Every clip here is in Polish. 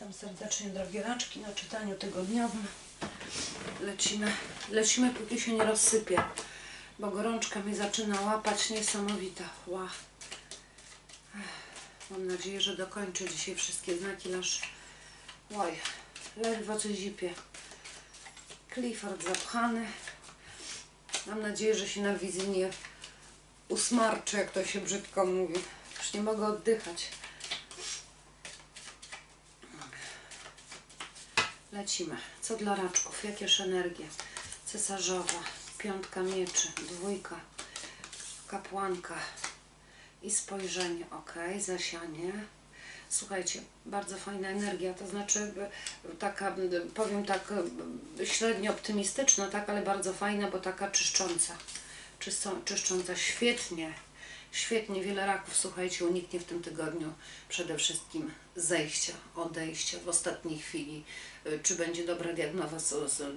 Witam serdecznie drogie raczki na czytaniu tygodniowym. Lecimy, lecimy póki się nie rozsypie, bo gorączka mnie zaczyna łapać niesamowita. Ła. Mam nadzieję, że dokończę dzisiaj wszystkie znaki, aż oj, ledwo coś zipie. Clifford zapchany. Mam nadzieję, że się na wizji nie usmarczy, jak to się brzydko mówi. Już nie mogę oddychać. Lecimy. Co dla raczków? Jakież energie? Cesarzowa, piątka mieczy, dwójka, kapłanka i spojrzenie. Ok, zasianie. Słuchajcie, bardzo fajna energia, to znaczy e, taka, powiem tak, e, średnio optymistyczna, tak, ale bardzo fajna, bo taka czyszcząca. Czyszczą, czyszcząca świetnie. Świetnie, wiele raków, słuchajcie, uniknie w tym tygodniu przede wszystkim zejścia, odejścia w ostatniej chwili. Y, Czy będzie dobra diagnoza,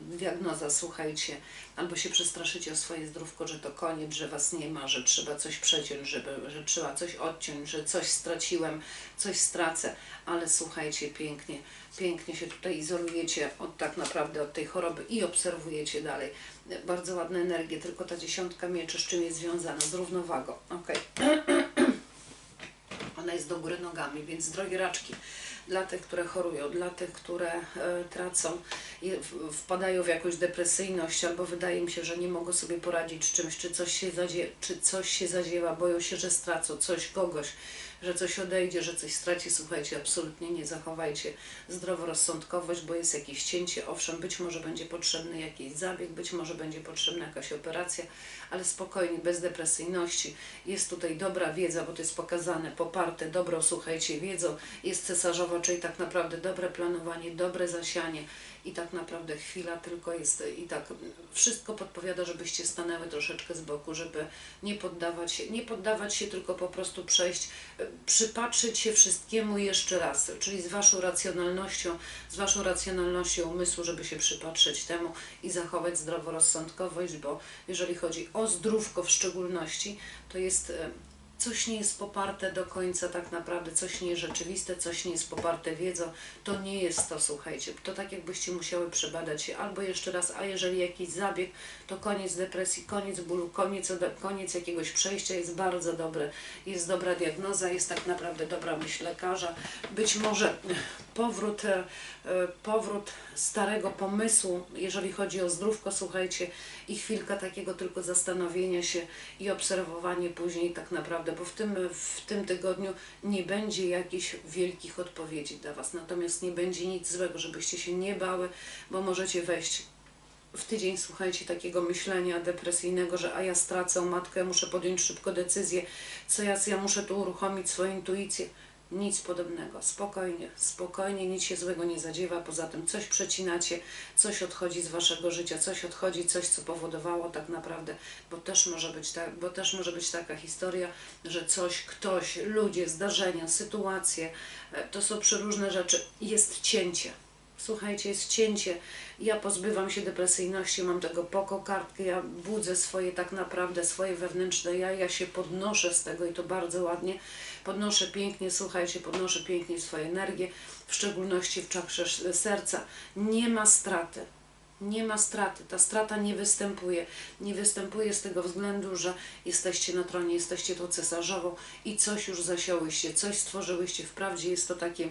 diagnoza, słuchajcie, albo się przestraszycie o swoje zdrówko, że to koniec, że was nie ma, że trzeba coś przeciąć, żeby, że trzeba coś odciąć, że coś straciłem, coś stracę, ale słuchajcie, pięknie, pięknie się tutaj izolujecie od tak naprawdę od tej choroby i obserwujecie dalej. Bardzo ładne energie, tylko ta dziesiątka mieczy z czym jest związana? Z równowagą. Okej. Ona jest do góry nogami, więc drogie raczki, dla tych, które chorują, dla tych, które e, tracą, wpadają w jakąś depresyjność, albo wydaje mi się, że nie mogą sobie poradzić z czymś, czy coś się, zadzie, czy coś się zadziewa, boją się, że stracą coś, kogoś, że coś odejdzie, że coś straci. Słuchajcie, absolutnie nie zachowajcie zdroworozsądkowość, bo jest jakieś cięcie. Owszem, być może będzie potrzebny jakiś zabieg, być może będzie potrzebna jakaś operacja, ale spokojnie, bez depresyjności. Jest tutaj dobra wiedza, bo to jest pokazane, poparte dobrą, słuchajcie, wiedzą. Jest cesarzowa, czyli tak naprawdę dobre planowanie, dobre zasianie i tak naprawdę chwila tylko jest i tak wszystko podpowiada, żebyście stanęły troszeczkę z boku, żeby nie poddawać się, nie poddawać się, tylko po prostu przejść, przypatrzyć się wszystkiemu jeszcze raz, czyli z waszą racjonalnością, z waszą racjonalnością umysłu, żeby się przypatrzeć temu i zachować zdroworozsądkowość, bo jeżeli chodzi o zdrówko w szczególności, to jest e, coś nie jest poparte do końca tak naprawdę, coś nie jest rzeczywiste, coś nie jest poparte wiedzą, to nie jest to, słuchajcie, to tak jakbyście musiały przebadać się albo jeszcze raz, a jeżeli jakiś zabieg, to koniec depresji, koniec bólu, koniec, koniec jakiegoś przejścia jest bardzo dobre, jest dobra diagnoza, jest tak naprawdę dobra myśl lekarza, być może powrót, e, powrót starego pomysłu, jeżeli chodzi o zdrówko, słuchajcie, i chwilka takiego tylko zastanowienia się i obserwowanie później tak naprawdę, bo w tym, w tym tygodniu nie będzie jakichś wielkich odpowiedzi dla Was, natomiast nie będzie nic złego, żebyście się nie bały, bo możecie wejść w tydzień, słuchajcie, takiego myślenia depresyjnego, że a ja stracę matkę, muszę podjąć szybko decyzję, co ja, ja muszę tu uruchomić swoją intuicję. Nic podobnego. Spokojnie, spokojnie, nic się złego nie zadziewa. Poza tym coś przecinacie, coś odchodzi z waszego życia, coś odchodzi, coś co powodowało tak naprawdę, bo też może być tak, bo też może być taka historia, że coś, ktoś, ludzie, zdarzenia, sytuacje, e, to są przeróżne rzeczy. Jest cięcie. Słuchajcie, jest cięcie. Ja pozbywam się depresyjności, mam tego poko kartkę, ja budzę swoje tak naprawdę, swoje wewnętrzne ja, ja się podnoszę z tego i to bardzo ładnie. Podnoszę pięknie, słuchajcie, podnoszę pięknie swoje energię, w szczególności w czakrze serca. Nie ma straty. Nie ma straty, ta strata nie występuje. Nie występuje z tego względu, że jesteście na tronie, jesteście tą cesarzową i coś już zasiałyście, coś stworzyłyście. Wprawdzie jest to takie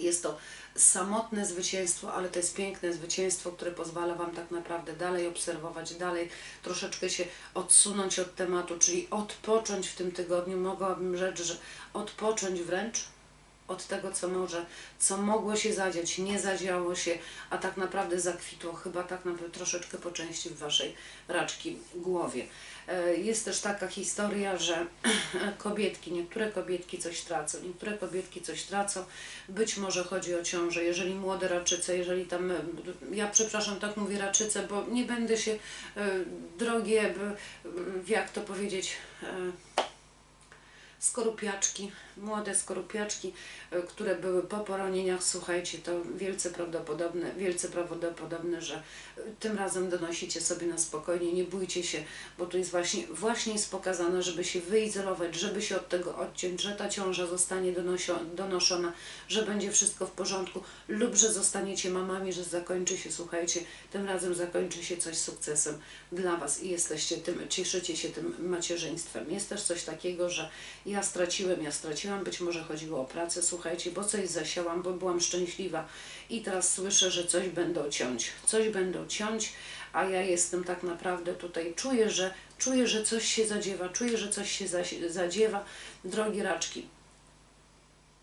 jest to samotne zwycięstwo, ale to jest piękne zwycięstwo, które pozwala Wam tak naprawdę dalej obserwować, dalej troszeczkę się odsunąć od tematu, czyli odpocząć w tym tygodniu. Mogłabym rzec, że odpocząć wręcz od tego, co może, co mogło się zadziać, nie zadziało się, a tak naprawdę zakwitło chyba tak naprawdę troszeczkę po części w Waszej raczki głowie. E, Jest też taka historia, że kobietki, niektóre kobietki coś tracą, niektóre kobietki coś tracą, być może chodzi o ciążę, jeżeli młode raczyce, jeżeli tam, e, ja przepraszam, tak mówię raczyce, bo nie będę się, e, drogie, jak to powiedzieć, skorupiaczki, młode skorupiaczki, y, które były po poronieniach, słuchajcie, to wielce prawdopodobne, wielce prawdopodobne, że y, tym razem donosicie sobie na spokojnie, nie bójcie się, bo tu jest właśnie, właśnie jest pokazane, żeby się wyizolować, żeby się od tego odciąć, że ta ciąża zostanie donosio, donoszona, że będzie wszystko w porządku lub że zostaniecie mamami, że zakończy się, słuchajcie, tym razem zakończy się coś sukcesem dla Was i jesteście tym, cieszycie się tym macierzyństwem. Jest też coś takiego, że ja straciłem, ja straciłam, być może chodziło o pracę, słuchajcie, bo coś zasiałam, bo byłam szczęśliwa i teraz słyszę, że coś będą ciąć, coś będą ciąć, a ja jestem tak naprawdę tutaj, czuję, że czuję, że coś się zadziewa, czuję, że coś się zadziewa. Drogie raczki,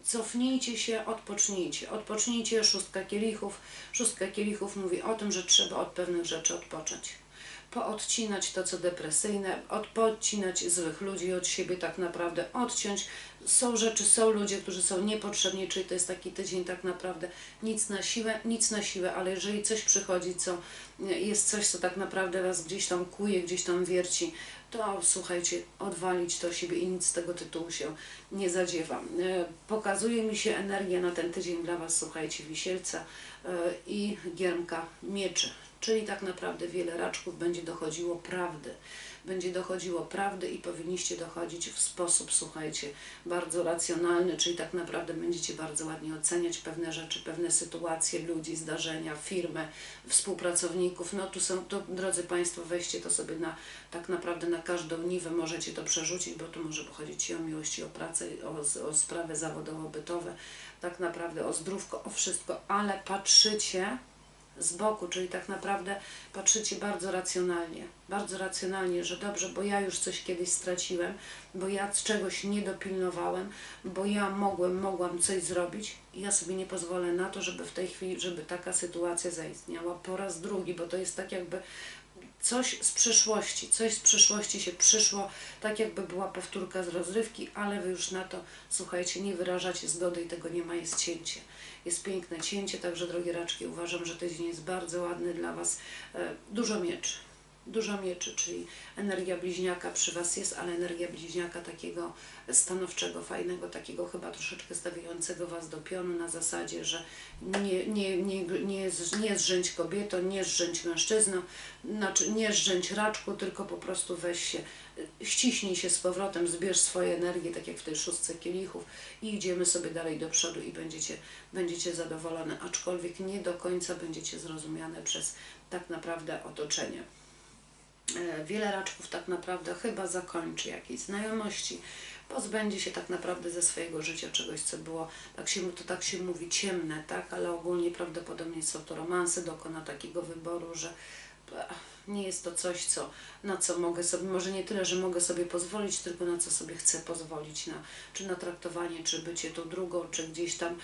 cofnijcie się, odpocznijcie. Odpocznijcie, szóstka kielichów. Szóstka kielichów mówi o tym, że trzeba od pewnych rzeczy odpocząć. Poodcinać to, co depresyjne, odpocinać złych ludzi od siebie tak naprawdę, odciąć. Są rzeczy, są ludzie, którzy są niepotrzebni, czyli to jest taki tydzień tak naprawdę nic na siłę, nic na siłę, ale jeżeli coś przychodzi, co jest coś, co tak naprawdę Was gdzieś tam kuje, gdzieś tam wierci, to słuchajcie, odwalić to siebie i nic z tego tytułu się nie zadziewa. E, Pokazuje mi się energia na ten tydzień dla Was, słuchajcie, wisielca e, i giermka mieczy. Czyli tak naprawdę wiele raczków będzie dochodziło prawdy. Będzie dochodziło prawdy i powinniście dochodzić w sposób, słuchajcie, bardzo racjonalny, czyli tak naprawdę będziecie bardzo ładnie oceniać pewne rzeczy, pewne sytuacje, ludzi, zdarzenia, firmy, współpracowników. No tu są, to drodzy Państwo, weźcie to sobie na, tak naprawdę na każdą niwę, możecie to przerzucić, bo tu może pochodzić i o miłość, i o pracę, o, o sprawy zawodowo-bytowe, tak naprawdę o zdrówko, o wszystko, ale patrzycie z boku, czyli tak naprawdę patrzycie bardzo racjonalnie, bardzo racjonalnie, że dobrze, bo ja już coś kiedyś straciłem, bo ja z czegoś nie dopilnowałem, bo ja mogłem, mogłam coś zrobić. I ja sobie nie pozwolę na to, żeby w tej chwili, żeby taka sytuacja zaistniała po raz drugi, bo to jest tak jakby coś z przeszłości, coś z przeszłości się przyszło, tak jakby była powtórka z rozrywki, ale wy już na to, słuchajcie, nie wyrażacie zgody i tego nie ma, jest cięcie. Jest piękne cięcie, także drogie raczki, uważam, że tydzień jest bardzo ładny dla Was. E, Dużo mieczy, dużo mieczy, czyli energia bliźniaka przy Was jest, ale energia bliźniaka takiego stanowczego, fajnego, takiego chyba troszeczkę stawiającego Was do pionu na zasadzie, że nie, nie, nie, nie, nie zrzęć kobietą, nie zrzęć mężczyzną, znaczy nie zrzęć raczku, tylko po prostu weź się, ściśnij się z powrotem, zbierz swoje energię, tak jak w tej szóstce kielichów i idziemy sobie dalej do przodu i będziecie, będziecie zadowolone, aczkolwiek nie do końca będziecie zrozumiane przez tak naprawdę otoczenie. E, Wiele raczków tak naprawdę chyba zakończy jakieś znajomości, pozbędzie się tak naprawdę ze swojego życia czegoś, co było, tak się, to tak się mówi, ciemne, tak, ale ogólnie prawdopodobnie są to romanse, dokona takiego wyboru, że nie jest to coś, co, na co mogę sobie, może nie tyle, że mogę sobie pozwolić, tylko na co sobie chcę pozwolić, na, czy na traktowanie, czy bycie tą drugą, czy gdzieś tam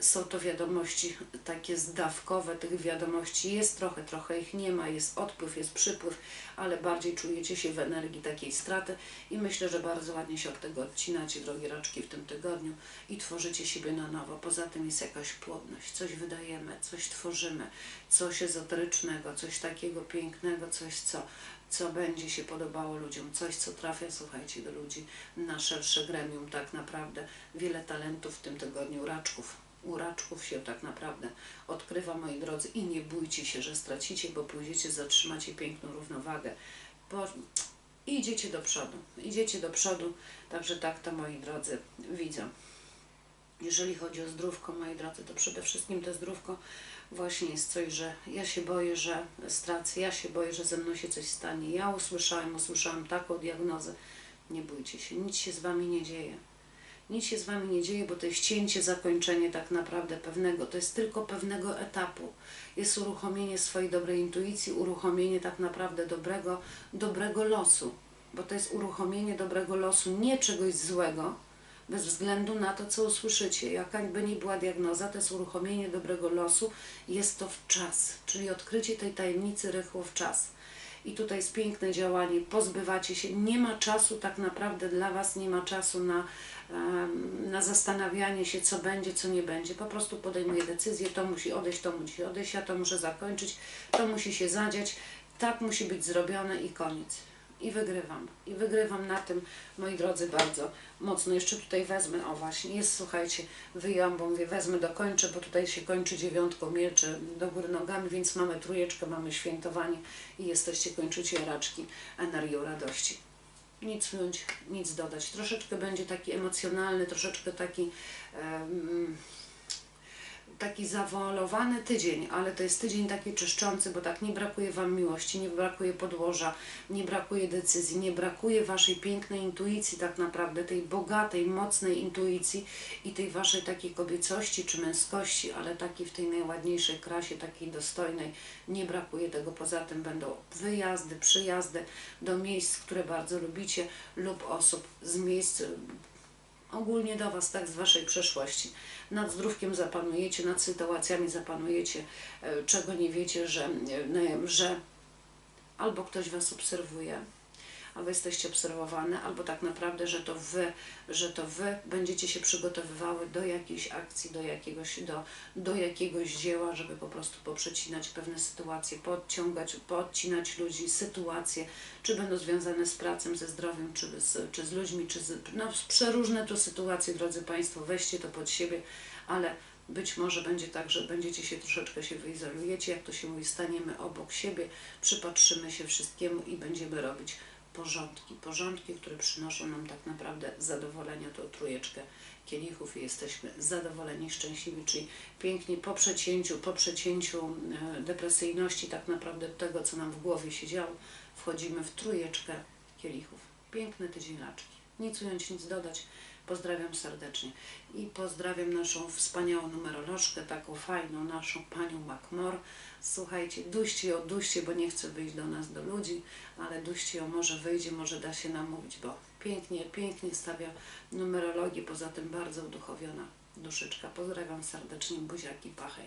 są to wiadomości takie zdawkowe, tych wiadomości jest trochę, trochę ich nie ma, jest odpływ, jest przypływ, ale bardziej czujecie się w energii takiej straty i myślę, że bardzo ładnie się od tego odcinacie, drogie raczki, w tym tygodniu i tworzycie siebie na nowo. Poza tym jest jakaś płodność, coś wydajemy, coś tworzymy, coś ezoterycznego, coś takiego pięknego, coś co co będzie się podobało ludziom, coś co trafia, słuchajcie, do ludzi na szersze gremium, tak naprawdę wiele talentów w tym tygodniu raczków u raczków się tak naprawdę odkrywa, moi drodzy, i nie bójcie się, że stracicie, bo pójdziecie, zatrzymacie piękną równowagę. Bo idziecie do przodu, idziecie do przodu, także tak to, moi drodzy, widzę. Jeżeli chodzi o zdrówko, moi drodzy, to przede wszystkim to zdrówko właśnie jest coś, że ja się boję, że stracę, ja się boję, że ze mną się coś stanie. Ja usłyszałem, usłyszałem taką diagnozę. Nie bójcie się, nic się z Wami nie dzieje. Nic się z Wami nie dzieje, bo to jest cięcie, zakończenie tak naprawdę pewnego, to jest tylko pewnego etapu. Jest uruchomienie swojej dobrej intuicji, uruchomienie tak naprawdę dobrego, dobrego losu, bo to jest uruchomienie dobrego losu, nie czegoś złego, bez względu na to, co usłyszycie. Jaka by nie była diagnoza, to jest uruchomienie dobrego losu, jest to w czas, czyli odkrycie tej tajemnicy rychło w czas. I tutaj jest piękne działanie, pozbywacie się, nie ma czasu tak naprawdę dla Was, nie ma czasu na, na zastanawianie się, co będzie, co nie będzie. Po prostu podejmuję decyzję, to musi odejść, to musi odejść, ja to muszę zakończyć, to musi się zadziać, tak musi być zrobione i koniec. I wygrywam. I wygrywam na tym, moi drodzy, bardzo mocno. Jeszcze tutaj wezmę, o właśnie, jest, słuchajcie, wyjęłam, bo mówię, wezmę, dokończę, bo tutaj się kończy dziewiątką, mieczy do góry nogami, więc mamy trójeczkę, mamy świętowanie i jesteście, kończycie raczki energią radości. Nic wziąć, nic dodać. Troszeczkę będzie taki emocjonalny, troszeczkę taki... em, taki zawalowany tydzień, ale to jest tydzień taki czyszczący, bo tak nie brakuje Wam miłości, nie brakuje podłoża, nie brakuje decyzji, nie brakuje Waszej pięknej intuicji tak naprawdę, tej bogatej, mocnej intuicji i tej Waszej takiej kobiecości czy męskości, ale takiej w tej najładniejszej krasie, takiej dostojnej. Nie brakuje tego, poza tym będą wyjazdy, przyjazdy do miejsc, które bardzo lubicie lub osób z miejsc ogólnie do Was, tak, z Waszej przeszłości. Nad zdrówkiem zapanujecie, nad sytuacjami zapanujecie, e, czego nie wiecie, że, e, że albo ktoś Was obserwuje, albo jesteście obserwowane, albo tak naprawdę, że to Wy, że to Wy będziecie się przygotowywały do jakiejś akcji, do jakiegoś, do, do jakiegoś dzieła, żeby po prostu poprzecinać pewne sytuacje, podciągać, podcinać ludzi, sytuacje, czy będą związane z pracą, ze zdrowiem, czy z, czy z ludźmi, czy z, no, przeróżne to sytuacje, drodzy Państwo, weźcie to pod siebie, ale być może będzie tak, że będziecie się troszeczkę się wyizolujecie, jak to się mówi, staniemy obok siebie, przypatrzymy się wszystkiemu i będziemy robić porządki. Porządki, które przynoszą nam tak naprawdę zadowolenie, to trójeczkę kielichów i jesteśmy zadowoleni, szczęśliwi, czyli pięknie po przecięciu, po przecięciu e, depresyjności tak naprawdę tego, co nam w głowie się działo, wchodzimy w trójeczkę kielichów. Piękny tydzień laczki. Nic ująć, nic dodać. Pozdrawiam serdecznie i pozdrawiam naszą wspaniałą numerolożkę, taką fajną, naszą panią Macmor. Słuchajcie, duście ją, duście, bo nie chcę wyjść do nas, do ludzi, ale duście ją, może wyjdzie, może da się namówić, bo pięknie, pięknie stawia numerologię, poza tym bardzo uduchowiona duszyczka. Pozdrawiam serdecznie, buziaki, pachej.